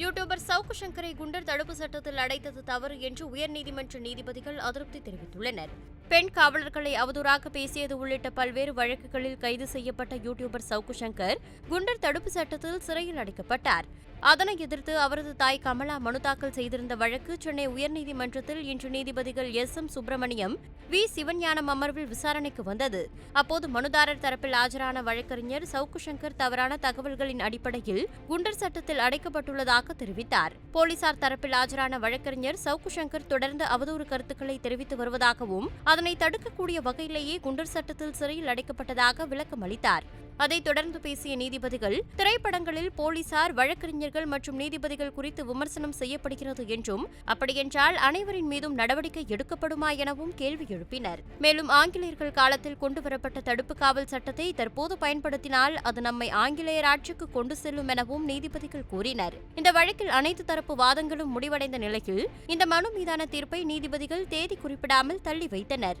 YouTuber சவுக்கு சங்கரை குண்டர் தடுப்பு சட்டத்தில் அடைத்தது தவறு என்று உயர்நீதிமன்ற நீதிபதிகள் அதிருப்தி தெரிவித்துள்ளனர். பெண் காவலர்களை அவதூறாக பேசியது உள்ளிட்ட பல்வேறு வழக்குகளில் கைது செய்யப்பட்ட யூடியூபர் சவுக்கு சங்கர் குண்டர் தடுப்பு சட்டத்தில் சிறையில் அடைக்கப்பட்டார். அதனை எதிர்த்து அவரது தாய் கமலா மனு தாக்கல் செய்திருந்த வழக்கு சென்னை உயர்நீதிமன்றத்தில் இன்று நீதிபதிகள் S. M. Subramaniam V. Sivagnanam அமர்வில் விசாரணைக்கு வந்தது. அப்போது மனுதாரர் தரப்பில் ஆஜரான வழக்கறிஞர் சவுக்கு சங்கர் தவறான தகவல்களின் அடிப்படையில் குண்டர் சட்டத்தில் அடைக்கப்பட்டுள்ளதாக தெரிவித்தார். போலீசார் தரப்பில் ஆஜரான வழக்கறிஞர் சவுக்கு சங்கர் தொடர்ந்து அவதூறு கருத்துக்களை தெரிவித்து வருவதாகவும் அதனை தடுக்கக்கூடிய வகையிலேயே குண்டர் சட்டத்தில் சிறையில் அடைக்கப்பட்டதாக விளக்கம் அளித்தார் அதைத் தொடர்ந்து பேசிய நீதிபதிகள் திரைப்படங்களில் போலீசார் வழக்கறிஞர்கள் மற்றும் நீதிபதிகள் குறித்து விமர்சனம் செய்யப்படுகிறது என்றும் அப்படியென்றால் அனைவரின் மீதும் நடவடிக்கை எடுக்கப்படுமா எனவும் கேள்வி எழுப்பினர். மேலும் ஆங்கிலேயர்கள் காலத்தில் கொண்டுவரப்பட்ட தடுப்பு காவல் சட்டத்தை தற்போது பயன்படுத்தினால் அது நம்மை ஆங்கிலேயர் ஆட்சிக்கு கொண்டு செல்லும் எனவும் நீதிபதிகள் கூறினர். இந்த வழக்கில் அனைத்து தரப்பு வாதங்களும் முடிவடைந்த நிலையில் இந்த மனு மீதான தீர்ப்பை நீதிபதிகள் தேதி குறிப்பிடாமல் தள்ளி வைத்தனர்.